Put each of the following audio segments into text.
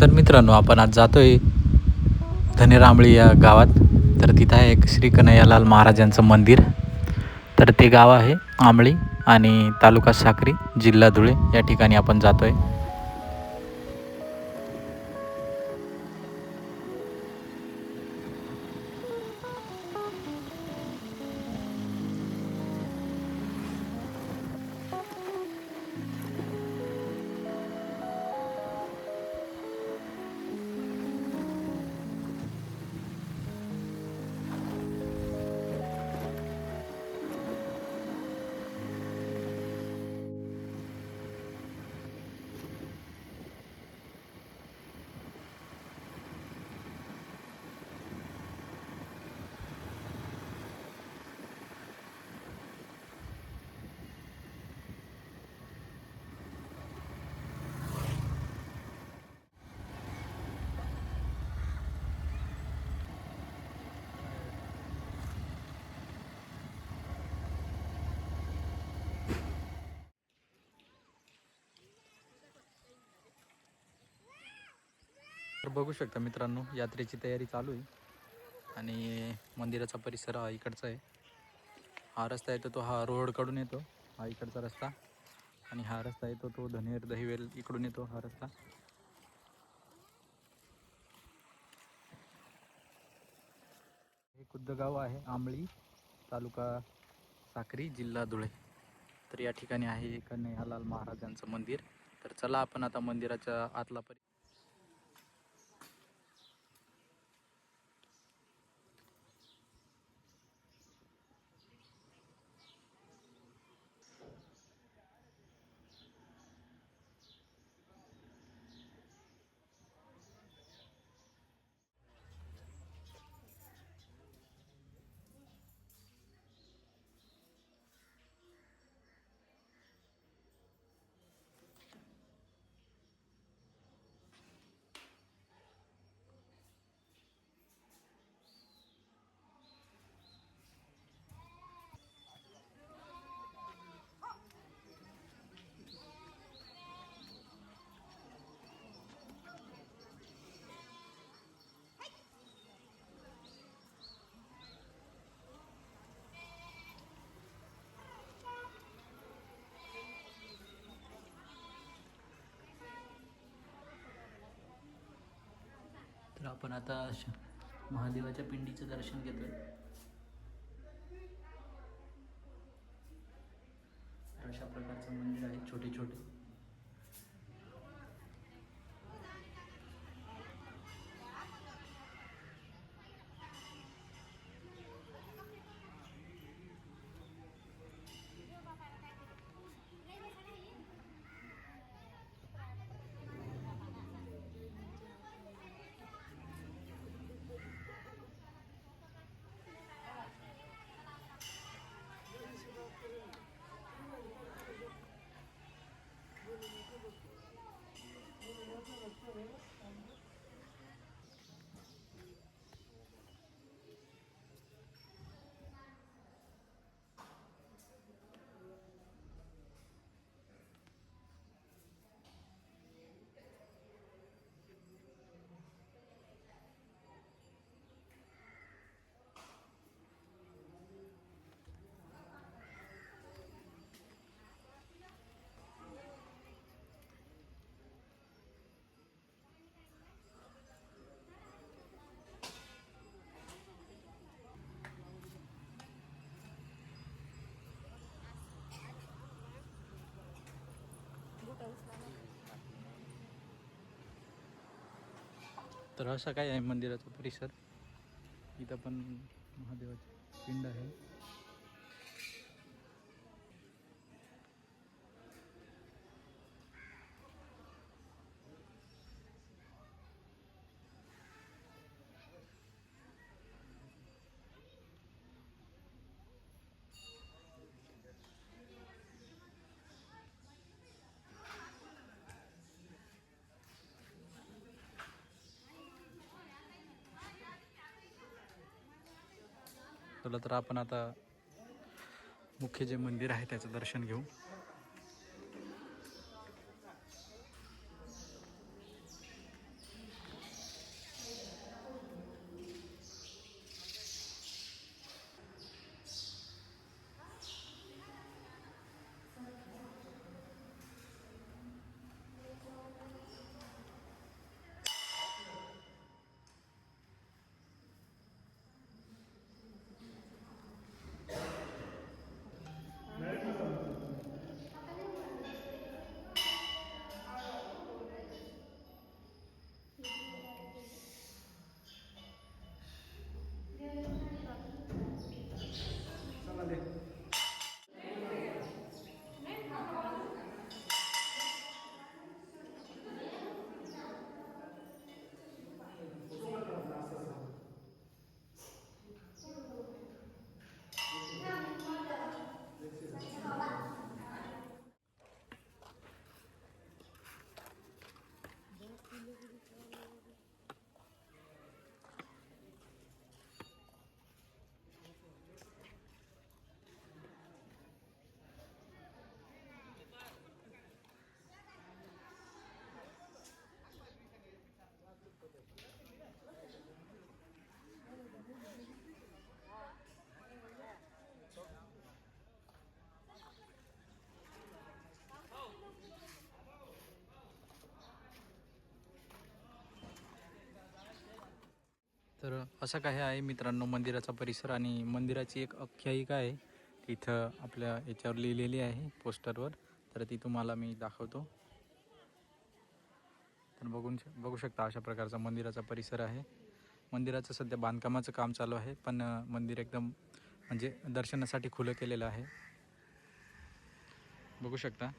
तर मित्रांनो आपण आज जातोय धनेरांबळी या गावात. तर तिथं आहे एक श्री कन्हैयालाल महाराजांचं मंदिर. तर ते गाव आहे आंबळी आणि तालुका साक्री जिल्हा धुळे. या ठिकाणी आपण जातोय. तर बघू शकता मित्रांनो यात्रेची तयारी चालू आहे. आणि मंदिराचा परिसर हा इकडचा आहे. हा रस्ता येतो तो हा रोडकडून येतो. हा इकडचा रस्ता. आणि हा रस्ता येतो तो धनेर दहिवेल इकडून येतो हा रस्ता. हे खुद्द गाव आहे आंबळी तालुका साक्री जिल्हा धुळे. तर या ठिकाणी आहे कन्हैयालाल महाराजांचं मंदिर. तर चला आपण आता मंदिराच्या आतला परि आपण आता महादेवाच्या पिंडीचं दर्शन घेतोय तर अशा प्रकारचं मंदिर आहे छोटे छोटे तर असं काय आहे मंदिराचा परिसर? इथं पण महादेवाचं पिंड आहे. चला तर आपण आता मुख्य जे मंदिर आहे त्याचं दर्शन घेऊ. असं काही आहे मित्रांनो मंदिराचा परिसर आणि मंदिराची एक आख्यायिका आहे. तिथं आपल्या याच्यावर लिहिलेली आहे पोस्टरवर. तर ती तुम्हाला मी दाखवतो. तर बघून बघू शकता अशा प्रकारचा मंदिराचा परिसर आहे. मंदिराचं सध्या बांधकामाचं काम चालू आहे पण मंदिर एकदम म्हणजे दर्शनासाठी खुलं केलेलं आहे. बघू शकता.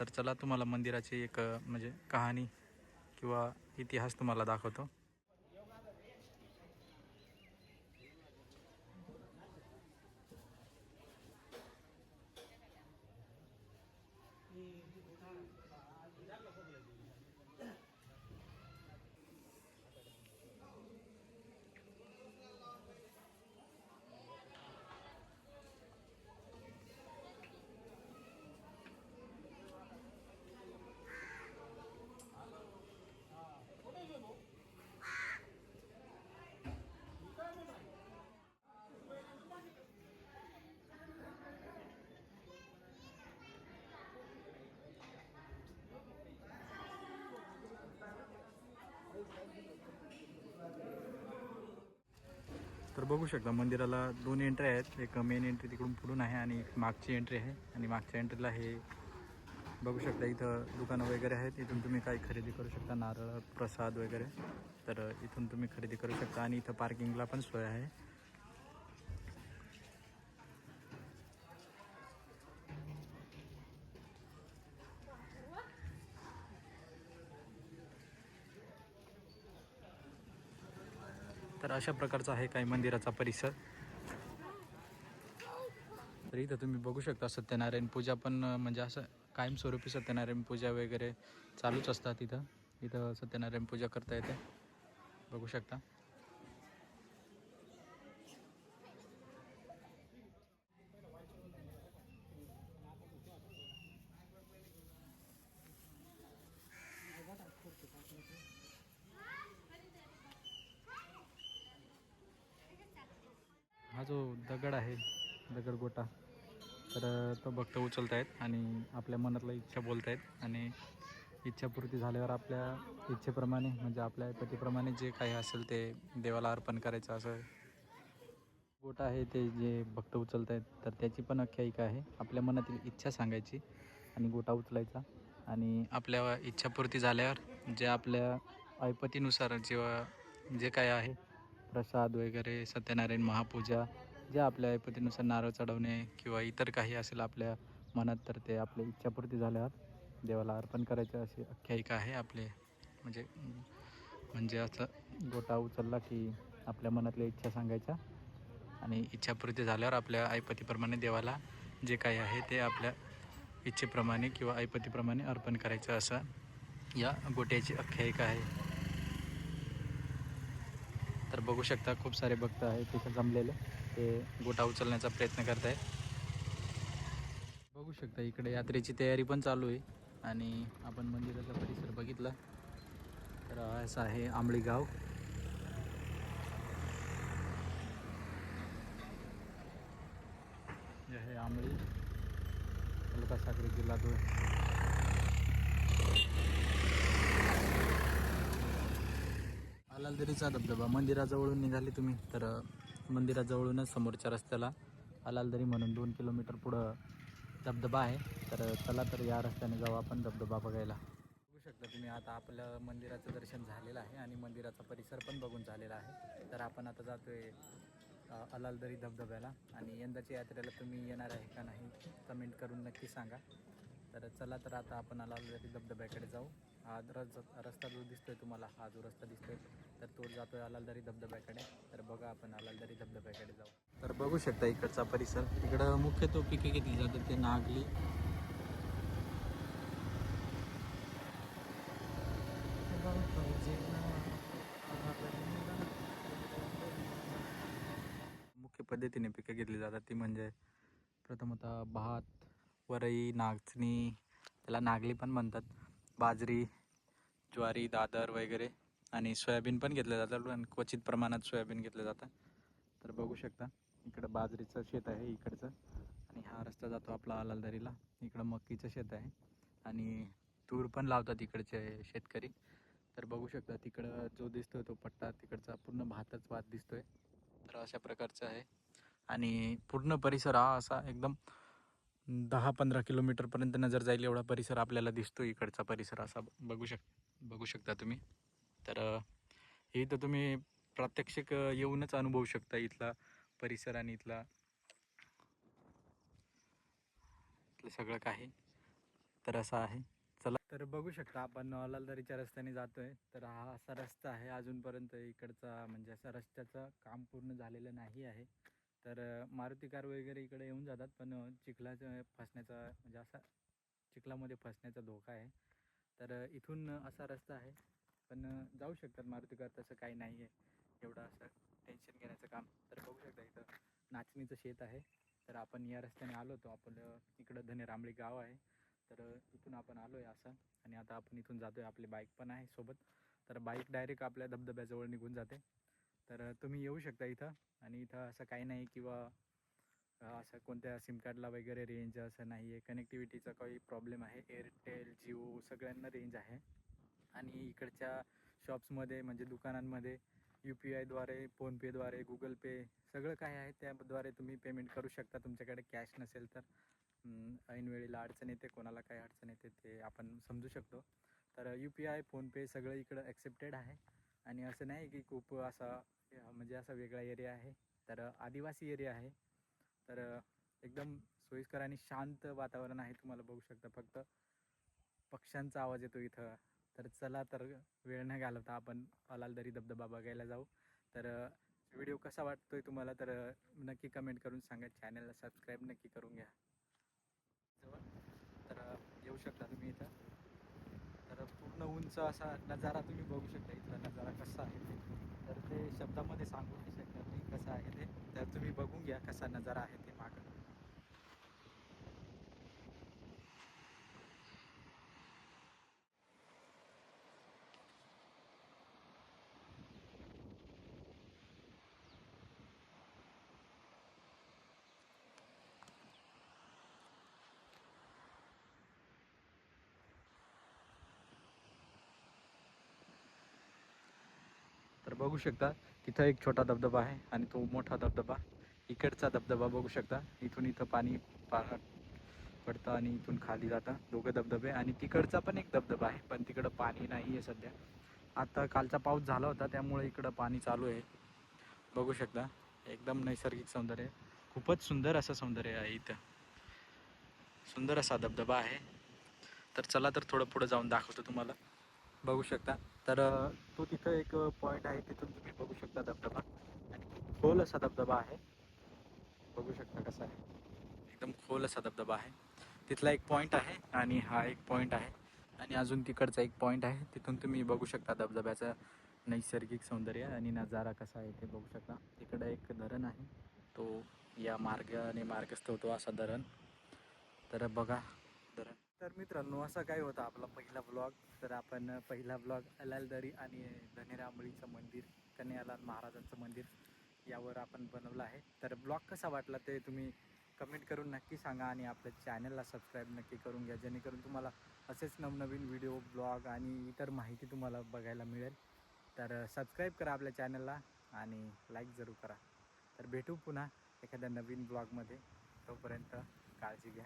तर चला तुम्हाला मंदिराची एक म्हणजे कहाणी किंवा इतिहास तुम्हाला दाखवतो. तर बघू शकता मंदिराला दोन एंट्री आहेत. एक मेन एंट्री तिकडून पुढून आहे आणि एक मागची एंट्री आहे. आणि मागच्या एंट्रीला हे बघू शकता इथं दुकानं वगैरे आहेत. इथून तुम्ही काही खरेदी करू शकता नारळ प्रसाद वगैरे. तर इथून तुम्ही खरेदी करू शकता. आणि इथं पार्किंगला पण सोय आहे. अशा प्रकारचा आहे काही मंदिराचा परिसर. तर इथं तुम्ही बघू शकता सत्यनारायण पूजा पण म्हणजे असं कायमस्वरूपी सत्यनारायण पूजा वगैरे चालूच असतात इथं. इथं सत्यनारायण पूजा करता येते. बघू शकता हा जो दगड आहे दगड गोटा. तर तो भक्त उचलत आहेत आणि आपल्या मनातला इच्छा बोलत आहेत आणि इच्छापूर्ती झाल्यावर आपल्या इच्छेप्रमाणे म्हणजे आपल्या पतीप्रमाणे जे काही असेल ते देवाला अर्पण करायचं असं. गोटा आहे ते जे भक्त उचलत आहेत तर त्याची पण आख्यायिका आहे. आपल्या मनातील इच्छा सांगायची आणि गोटा उचलायचा. आणि आपल्या इच्छापूर्ती झाल्यावर जे आपल्या ऐपतीनुसार जेव्हा जे काय आहे प्रसाद वगैरे सत्यनारायण महापूजा जे आपल्या ऐपतीनुसार नारळ चढवणे किंवा इतर काही असेल आपल्या मनात तर ते आपल्या इच्छापूर्ती झाल्यावर देवाला अर्पण करायचं अशी आख्यायिका आहे आपले. म्हणजे म्हणजे असं गोटा उचलला की आपल्या मनातल्या इच्छा सांगायच्या. आणि इच्छापूर्ती झाल्यावर आपल्या आईपतीप्रमाणे देवाला जे काही आहे ते आपल्या इच्छेप्रमाणे किंवा ऐपतीप्रमाणे अर्पण करायचं असं या गोट्याची आख्यायिका आहे. तर बघू शकता खूप सारे भक्त आहेत तिथे जमलेले. ते गोटा उचलण्याचा प्रयत्न करत आहेत बघू शकता इकडे यात्रेची तयारी पण चालू आहे आणि आपण मंदिराचा परिसर बघितला. तर असं आहे आंबळी गाव. हे आहे आंबळी. तालुका सागरी जिल्हा धुळे अलालदरीचा धबधबा. मंदिराजवळून निघाले तुम्ही तर मंदिराजवळूनच समोरच्या रस्त्याला अलालदरी म्हणून दोन किलोमीटर पुढं धबधबा आहे. तर चला तर या रस्त्याने जाऊ आपण धबधबा बघायला. बघू शकता तुम्ही आता आपलं मंदिराचं दर्शन झालेलं आहे आणि मंदिराचा परिसर पण बघून झालेला आहे. तर आपण आता जातोय अलालदरी धबधब्याला. आणि यंदाच्या यात्रेला तुम्ही येणार आहे का नाही कमेंट करून नक्की सांगा. तर चला तर आता आपण अलालदरी धबधब्याकडे जाऊ. हा रस्ता जो दिसतोय तुम्हाला हा जो रस्ता दिसतोय तर तो जातोय अलालदारी धबधब्याकडे. तर बघा आपण अलालदारी धबधब्याकडे जाऊ. तर बघू शकता इकडचा परिसर. इकडं मुख्यत्वे पिके घेतली जातात ते नागली. मुख्य पद्धतीने पिकं घेतली जातात. ती म्हणजे प्रथमतः भात वरई नाचणी त्याला नागली पण म्हणतात. बाजरी ज्वारी दादर वगैरे. आणि सोयाबीन पण घेतलं जातं पण क्वचित प्रमाणात सोयाबीन घेतलं जातं. तर बघू शकता इकडं बाजरीचं शेत आहे इकडचं. आणि हा रस्ता जातो आपला अलालदरीला इकडं मकीचं शेत आहे. आणि तूर पण लावतात इकडचे शेतकरी. तर बघू शकता तिकडं जो दिसतोय तो पट्टा तिकडचा पूर्ण भातच भात दिसतोय. तर अशा प्रकारचं आहे. आणि पूर्ण परिसर हा असा एकदम दहा पंधरा किलोमीटरपर्यंत नजर जाईल एवढा परिसर आपल्याला दिसतो इकडचा परिसर असा. बघू शक बघू शकता तुम्ही. तर हे तर तुम्ही प्रात्यक्षिक येऊनच अनुभवू शकता इथला परिसर आणि इथला इथलं सगळं काही. तर असं आहे. चला. तर बघू शकता आपण लालदारीच्या रस्त्याने जातोय. तर हा असा रस्ता आहे अजूनपर्यंत इकडचा म्हणजे असा रस्त्याचं काम पूर्ण झालेलं नाही आहे. तर मारुती कार वगैरे इकडे येऊन जातात पण चिखलाचं फसण्याचा म्हणजे असा चिखलामध्ये फसण्याचा धोका आहे. तर इथून असा रस्ता आहे. पण जाऊ शकतात मारुती कार तसं काही नाही आहे एवढं असं टेन्शन घेण्याचं काम. तर बघू शकता इथं नाचणीचं शेत आहे. तर आपण या रस्त्याने आलो होतो. आपलं इकडं धने रांबळी गाव आहे. तर इथून आपण आलो आहे असं. आणि आता आपण इथून जातो आहे आपली बाईक पण आहे सोबत. तर बाईक डायरेक्ट आपल्या धबधब्याजवळ निघून जाते. तर तुम्ही येऊ शकता इथं. आणि इथं असं काही नाही किंवा असं कोणत्या सिम कार्डला वगैरे रेंज असं नाही आहे कनेक्टिव्हिटीचा काही प्रॉब्लेम आहे. एअरटेल जिओ सगळ्यांना रेंज आहे. आणि इकडच्या शॉप्समध्ये म्हणजे दुकानांमध्ये यू पी आयद्वारे फोनपेद्वारे गुगल पे सगळं काय आहे. त्याद्वारे तुम्ही पेमेंट करू शकता. तुमच्याकडे कॅश नसेल तर ऐनवेळेला ऐन वेळेला अडचण येते कोणाला काय अडचण येते ते आपण समजू शकतो. तर यू पी आय फोनपे सगळं इकडं ॲक्सेप्टेड आहे. आणि असं नाही की खूप असा म्हणजे असा वेगळा एरिया आहे. तर आदिवासी एरिया आहे. तर एकदम सोयीस्कर आणि शांत वातावरण आहे. तुम्हाला बघू शकता फक्त पक्ष्यांचा आवाज येतो इथं. तर चला तर वेळ न घालवता आपण अलालदरी धबधबा बघायला जाऊ. तर व्हिडिओ कसा वाटतोय तुम्हाला तर नक्की कमेंट करून सांगा. चॅनलला सबस्क्राईब नक्की करून घ्या. जवळ तर येऊ शकता तुम्ही इथं. तर पूर्ण उंच असा नजारा तुम्ही बघू शकता इथला नजारा कसा आहे ते. तर ते शब्दामध्ये सांगू नाही शकत मी कसं आहे ते. तर तुम्ही बघून घ्या कसा नजारा आहे ते मागं तर बघू शकता. तिथं एक छोटा धबधबा आहे आणि तो मोठा धबधबा. इकडचा धबधबा बघू शकता. इथून इथं पाणी पा- पडतं आणि इथून खाली जातं. दोघं धबधबे आणि तिकडचा पण एक धबधबा आहे. पण तिकडं पाणी नाही आहे सध्या. आता कालचा पाऊस झाला होता त्यामुळे इकडं पाणी चालू आहे. बघू शकता. एकदम नैसर्गिक सौंदर्य. खूपच सुंदर असं सौंदर्य आहे इथं. सुंदर असा धबधबा आहे. तर चला तर थोडं पुढं जाऊन दाखवतो तुम्हाला. बघू शकता. तर तो तिथं एक पॉईंट आहे तिथून तुम्ही बघू शकता धबधबा. आणि खोल असा धबधबा आहे. बघू शकता कसा आहे. एकदम खोल असा धबधबा आहे. तिथला एक पॉईंट आहे आणि हा एक पॉईंट आहे. आणि अजून तिकडचा एक पॉईंट आहे. तिथून तुम्ही बघू शकता धबधब्याचं नैसर्गिक सौंदर्य आणि नजारा कसा आहे ते बघू शकता. तिकडं एक धरण आहे. तो या मार्गाने मार्गस्थ होतो असा धरण. तर बघा तर मित्रांनो असा काय होता आपला पहिला ब्लॉग तर आपण पहिला ब्लॉग अलालदरी आणि धनेरांबळीचं मंदिर कन्यालाल महाराजांचं मंदिर यावर आपण बनवलं आहे. तर ब्लॉग कसा वाटला ते तुम्ही कमेंट करून नक्की सांगा आणि आपल्या चॅनलला सबस्क्राईब नक्की करून घ्या. जेणेकरून तुम्हाला असेच नवनवीन व्हिडिओ ब्लॉग आणि इतर माहिती तुम्हाला बघायला मिळेल. तर सबस्क्राईब करा आपल्या चॅनलला आणि लाईक जरूर करा. तर भेटू पुन्हा एखाद्या नवीन ब्लॉगमध्ये तोपर्यंत काळजी घ्या.